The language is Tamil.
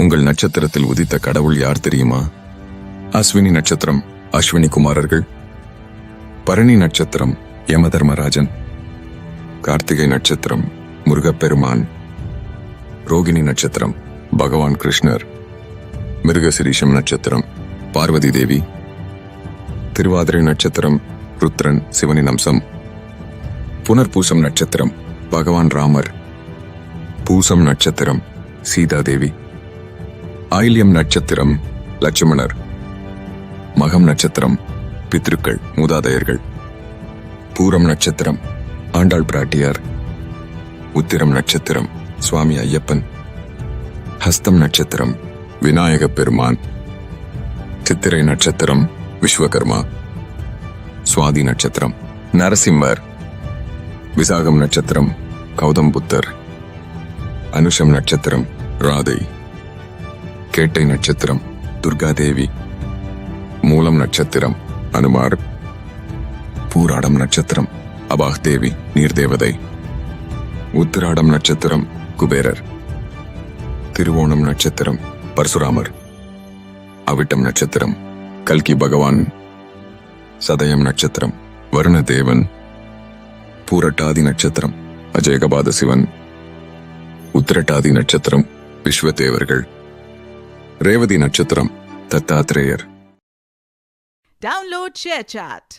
உங்கள் நட்சத்திரத்தில் உதித்த கடவுள் யார் தெரியுமா? அஸ்வினி நட்சத்திரம் அஸ்வினி குமாரர்கள். பரணி நட்சத்திரம் யமதர்மராஜன். கார்த்திகை நட்சத்திரம் முருகப்பெருமான். ரோகிணி நட்சத்திரம் பகவான் கிருஷ்ணர். மிருகசிரீஷம் நட்சத்திரம் பார்வதி தேவி. திருவாதிரை நட்சத்திரம் ருத்ரன் சிவனின் அம்சம். புனர்பூசம் நட்சத்திரம் பகவான் ராமர். பூசம் நட்சத்திரம் சீதாதேவி ஆயில்யம் நட்சத்திரம் லட்சுமணர். மகம் நட்சத்திரம் பித்ருக்கள் மூதாதையர்கள். பூரம் நட்சத்திரம் ஆண்டாள் பிராட்டியார். உத்திரம் நட்சத்திரம் சுவாமி ஐயப்பன். ஹஸ்தம் நட்சத்திரம் விநாயக பெருமான். சித்திரை நட்சத்திரம் விஸ்வகர்மா. சுவாதி நட்சத்திரம் நரசிம்மர். விசாகம் நட்சத்திரம் கௌதம் புத்தர். அனுஷம் நட்சத்திரம் ராதை. கேட்டை நட்சத்திரம் துர்காதேவி மூலம் நட்சத்திரம் அனுமார் பூராடம் நட்சத்திரம் அபாக் தேவி நீர்தேவதை உத்திராடம் நட்சத்திரம் குபேரர் திருவோணம் நட்சத்திரம் பரசுராமர் அவிட்டம் நட்சத்திரம் கல்கி பகவான் சதயம் நட்சத்திரம் வருணதேவன் பூரட்டாதி நட்சத்திரம் அஜயகபாத சிவன் உத்திரட்டாதி நட்சத்திரம் விஸ்வதேவர்கள். ரேவதி நட்சத்திரம் தத்தாத்ரேயர். Download share chat